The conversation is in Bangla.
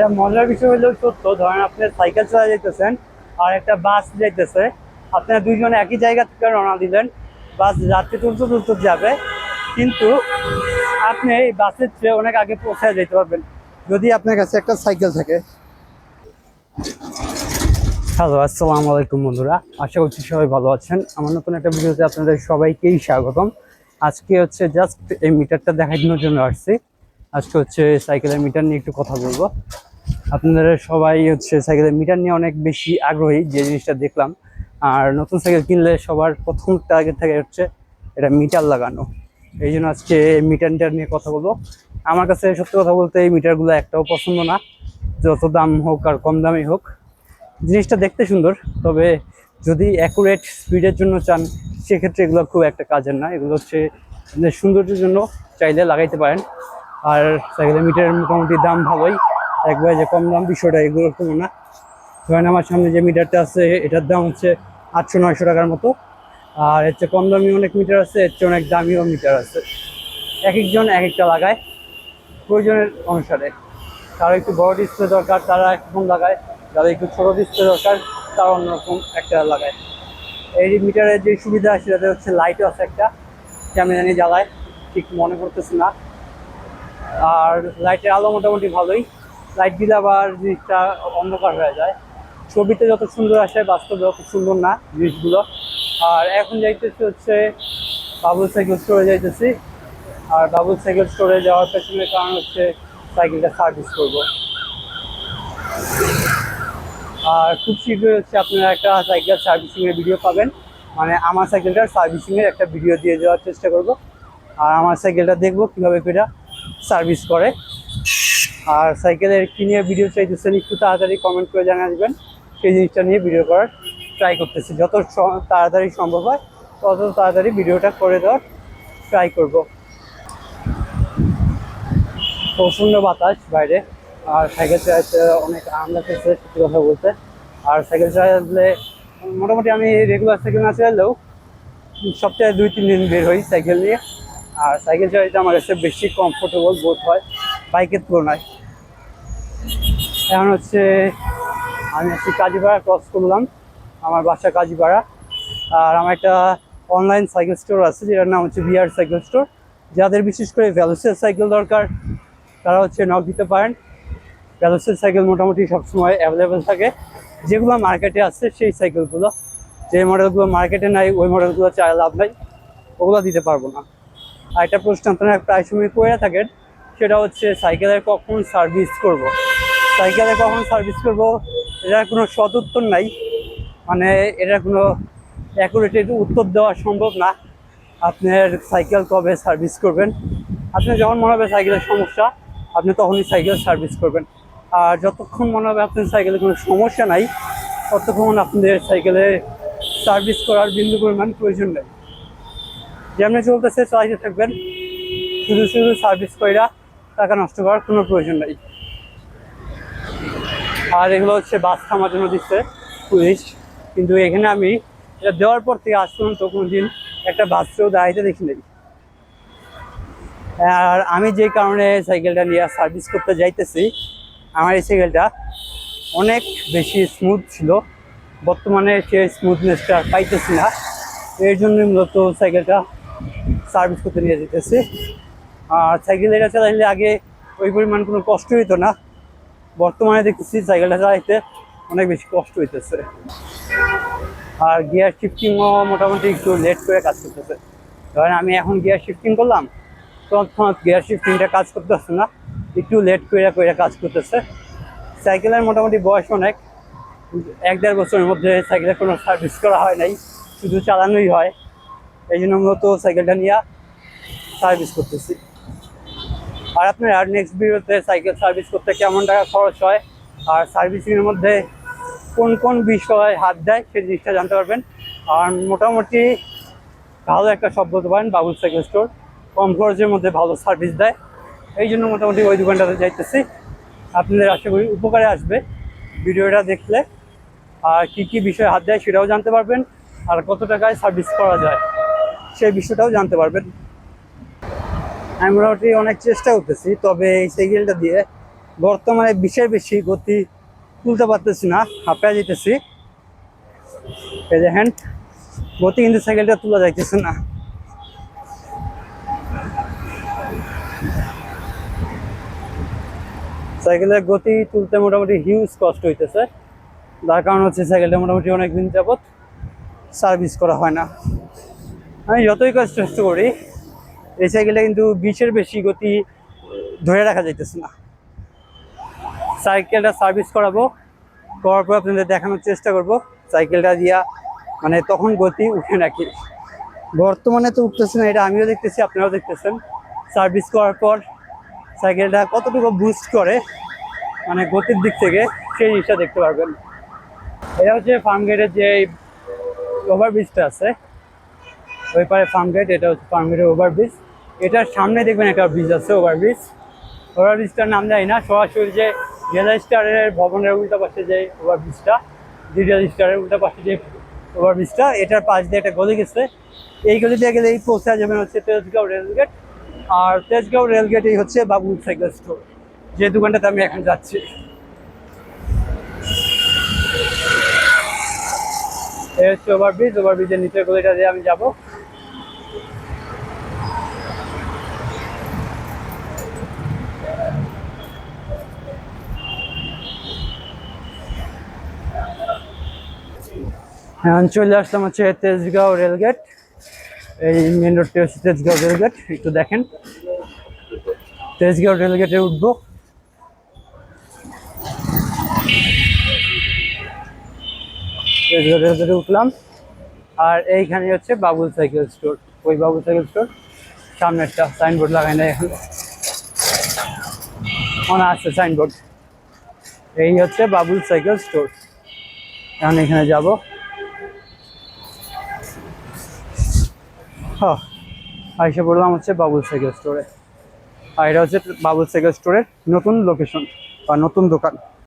এটা মজার বিষয় হলো সত্য, ধরেন আপনি সাইকেল চালা যাইতেছেন আর একটা বাস যাইতেছে আপনারা দুইজনে একই জায়গা থেকে রওনা দিলেন বাস যাত্রী তুলতে তুলতে যাবে, কিন্তু আপনি এই বাসের চেয়ে অনেক আগে পৌঁছায় যেতে পারবেন। যদি আপনার কাছে একটা সাইকেল থাকে। হ্যালো আসসালামু আলাইকুম বন্ধুরা, আশা করছি সবাই ভালো আছেন। আমার নতুন একটা ভিডিওতে আপনাদের সবাইকেই স্বাগতম। আজকে হচ্ছে জাস্ট এই মিটারটা দেখানোর জন্য আসছি। আজকে হচ্ছে সাইকেলের মিটার নিয়ে একটু কথা বলব। আপনারা সবাই হচ্ছে সাইকেলের মিটার নিয়ে অনেক বেশি আগ্রহী যে জিনিসটা দেখলাম। আর নতুন সাইকেল কিনলে সবার প্রথম টার্গেট থাকে হচ্ছে এটা মিটার লাগানো। এই জন্য আজকে মিটার মিটার নিয়ে কথা বলব। আমার কাছে সত্যি কথা বলতে এই মিটারগুলো একটাও পছন্দ না। যত দাম হোক আর কম দামই হোক। জিনিসটা দেখতে সুন্দর, তবে যদি অ্যাকুরেট স্পিডের জন্য চান, সেক্ষেত্রে এগুলো খুব একটা কাজের না। এগুলো হচ্ছে সৌন্দর্যের জন্য চাইলে লাগাইতে পারেন। আর সাইকেলের মিটারের মোটামুটি দাম ভালোই। একবারে যে কম দাম বিষয়টা, এগুলো কোনো না। ধরেন আমার সামনে যে মিটারটা আছে, এটার দাম হচ্ছে আটশো নয়শো টাকার মতো। আর এর কম দামি অনেক মিটার আছে, এর চেয়ে অনেক দামিও মিটার আছে। এক একজন এক একটা লাগায়, প্রয়োজনের অনুসারে। কারও একটু বড় ডিসপ্লে দরকার, তারা একরকম লাগায়। যারা একটু ছোটো ডিসপ্লে দরকার, তারা অন্যরকম একটা লাগায়। এই মিটারের যে সুবিধা, সেটাতে হচ্ছে লাইটও আছে একটা। কেমন জানি জ্বালায়, ঠিক মনে করতেছি না। আর লাইটের আলো মোটামুটি ভালোই। লাইট দিলে আবার জিনিসটা অন্ধকার হয়ে যায়। ছবিতে যত সুন্দর আসে বাস্তবে অত সুন্দর না জিনিসগুলো। আর এখন যাইতেছি হচ্ছে বাবুল সাইকেল স্টোরে যাইতেছি। আর বাবুল সাইকেল স্টোরে যাওয়ার পেছনের কারণ হচ্ছে সাইকেলটা সার্ভিস করব। আর খুব শীঘ্রই হচ্ছে আপনারা একটা সাইকেল সার্ভিসিংয়ের ভিডিও পাবেন। মানে আমার সাইকেলটার সার্ভিসিংয়ের একটা ভিডিও দিয়ে দেওয়ার চেষ্টা করব। আর আমার সাইকেলটা দেখব কীভাবে এটা সার্ভিস করে। আর সাইকেলের কি নিয়ে ভিডিও চাইতেছেন একটু তাড়াতাড়ি কমেন্ট করে জানা দেবেন। সেই জিনিসটা নিয়ে ভিডিও করার ট্রাই করতেছি। যত তাড়াতাড়ি সম্ভব হয়, তত তাড়াতাড়ি ভিডিওটা করে দেওয়ার ট্রাই করব। প্রচণ্ড বাতাস বাইরে, আর সাইকেল চালাতে অনেক আরাম লাগতেছে সত্যি কথা বলতে। আর সাইকেল চালালে মোটামুটি আমি রেগুলার সাইকেল না চালালেও সপ্তাহে দুই, তিন দিন বের হই সাইকেল নিয়ে। আর সাইকেল চালাতে আমার কাছে বেশি কমফোর্টেবল বোধ হয়। বাইকের তুলনায়। এখন হচ্ছে আমি আজকে কাজীপাড়া ক্রস করলাম, আমার বাসা কাজীপাড়া। আর আমার একটা অনলাইন সাইকেল স্টোর আছে, যেটার নাম হচ্ছে বিআর সাইকেল স্টোর যাদের বিশেষ করে ভ্যালুসের সাইকেল দরকার, তারা হচ্ছে নক দিতে পারেন। ভ্যালুসের সাইকেল মোটামুটি সবসময় অ্যাভেলেবেল থাকে। যেগুলো মার্কেটে আছে, সেই সাইকেলগুলো যে মডেলগুলো মার্কেটে নাই, ওই মডেলগুলো চাই লাভ নাই, ওগুলো দিতে পারব না। আর একটা প্রশ্ন, আপনারা প্রায় সময় করে থাকেন সেটা হচ্ছে সাইকেলের কখন সার্ভিস করব। সাইকেলে কখন সার্ভিস করব, এটার কোনো সদ উত্তর নাই। মানে এটার কোনো অ্যাকুরেটেড উত্তর দেওয়া সম্ভব না। আপনার সাইকেল কবে সার্ভিস করবেন? আপনি যখন মনে হবে সাইকেলের সমস্যা, আপনি তখনই সাইকেল সার্ভিস করবেন। আর যতক্ষণ মনে হবে আপনার সাইকেলে কোনো সমস্যা নাই, ততক্ষণ আপনাদের সাইকেলে সার্ভিস করার বিন্দু পরিমাণ প্রয়োজন নেই। যেমনি চলতেছে, চালাইতে থাকবেন। শুধু শুধু সার্ভিস কইরা টাকা নষ্ট করার কোনো প্রয়োজন নেই। আর এগুলো হচ্ছে বাস থামার জন্য দিচ্ছে পুলিশ। কিন্তু এখানে আমি এটা দেওয়ার পর থেকে আজ পর্যন্ত কোনো দিন একটা বাসকেও দাঁড়াইতে দেখি নাই। আর আমি যে কারণে সাইকেলটা নিয়ে সার্ভিস করতে যাইতেছি, আমার এই সাইকেলটা অনেক বেশি স্মুথ ছিল। বর্তমানে সে স্মুথনেসটা পাইতেছি না। এর জন্যই মূলত সাইকেলটা সার্ভিস করতে নিয়ে যেতেছি আর সাইকেল এটা চালাইলে আগে ওই পরিমাণ কোনো কষ্ট হইতো না। বর্তমানে দেখতেছি সাইকেলটা চালাইতে অনেক বেশি কষ্ট হইতেছে। আর গিয়ার শিফটিংও মোটামুটি একটু লেট করে কাজ করতেছে। ধরেন আমি এখন গিয়ার শিফটিং করলাম, তৎক্ষণাৎ গিয়ার শিফটিংটা কাজ করতেছে না, একটু লেট করে করে কাজ করতেছে। সাইকেলের মোটামুটি বয়স অনেক, এক দেড় বছরের মধ্যে সাইকেলের কোনো সার্ভিস করা হয় নাই, শুধু চালানোই হয়। এই জন্য মূলত সাইকেলটা নিয়ে সার্ভিস করতেছি। আর আপনার আর নেক্সট ভিডিওতে সাইকেল সার্ভিস করতে কেমন টাকা খরচ হয়? আর সার্ভিসিংয়ের মধ্যে কোন কোন বিষয় হাত দেয়, সেই জিনিসটা জানতে পারবেন। আর মোটামুটি ভালো একটা শপ বলতে পারেন বাবুল সাইকেল স্টোর কম খরচের মধ্যে ভালো সার্ভিস দেয়। এই জন্য মোটামুটি ওই দোকানটাতে যাইতেছি। আপনাদের আশা করি উপকারে আসবে ভিডিওটা দেখলে। আর কী কী বিষয়ে হাত দেয় সেটাও জানতে পারবেন। আর কত টাকায় সার্ভিস করা যায়, সেই বিষয়টাও জানতে পারবেন। আমি মোটামুটি অনেক চেষ্টা করতেছি, তবে এই সাইকেলটা দিয়ে বর্তমানে বিশের বেশি গতি তুলতে পারতেছি না হাঁপা যেতেছি। এই যে হ্যান্ড গতি কিন্তু সাইকেলটা তোলা যাইতেছে না। সাইকেলের গতি তুলতে মোটামুটি হিউজ কষ্ট হইতেছে তার কারণ হচ্ছে সাইকেলটা মোটামুটি অনেক দিন যাবত সার্ভিস করা হয় না। আমি যতই কষ্ট কষ্ট করি এই সাইকেলটা কিন্তু বিশের বেশি গতি ধরে রাখা যাইতেছে না। সাইকেলটা সার্ভিস করাবো, করার পর আপনাদের দেখানোর চেষ্টা করব। সাইকেলটা দিয়া মানে তখন গতি উঠে নাকি। বর্তমানে তো উঠতেছে না, এটা আমিও দেখতেছি, আপনারাও দেখতেছেন। সার্ভিস করার পর সাইকেলটা কতটুকু বুস্ট করে মানে গতির দিক থেকে, সেই জিনিসটা দেখতে পারবেন। এটা হচ্ছে ফার্ম গেটের যে ওভারব্রিজটা আছে, ওই পারে ফার্ম গেট এটা হচ্ছে ফার্ম গেটের ওভারব্রিজ এটার সামনে দেখবেন একটা ব্রিজ আছে ওভারব্রিজ ওভারব্রিজটার নাম জানি না, সরাসরি যে জেলা স্টারের ভবনের উল্টা পাশে যে ওভারব্রিজটা ডিজিটাল স্টারের উল্টা পাশে যে ওভারব্রিজটা এটার পাশ দিয়ে একটা গলি গেছে। এই গলি দিয়ে গেলে এই পৌঁছা যাবেন হচ্ছে তেজগাঁও রেলগেট আর তেজগাঁও রেলগেট এই হচ্ছে বাবুল সাইকেল স্টোর যে দোকানটাতে আমি এখন যাচ্ছি। এই হচ্ছে ওভারব্রিজ ওভারব্রিজের নিচের গলিটা দিয়ে আমি যাব। এখন চলে আসলাম হচ্ছে তেজগাঁও রেলগেট। এই মেন রোডটি হচ্ছে তেজগাঁও রেলগেট, একটু দেখেন। তেজগাঁও রেলগেটে উঠবো। তেজগাঁও রেলগেটে উঠলাম। আর এইখানে হচ্ছে বাবুল সাইকেল স্টোর। ওই বাবুল সাইকেল স্টোর, সামনে একটা সাইনবোর্ড লাগাই না এখানে। মনে আছে সাইনবোর্ড এই হচ্ছে বাবুল সাইকেল স্টোর। এখন এখানে যাব। আইসা বললাম হচ্ছে বাবুল সাইকেল স্টোরে আর এটা হচ্ছে বাবুল সাইকেল স্টোরের নতুন লোকেশন বা নতুন দোকান।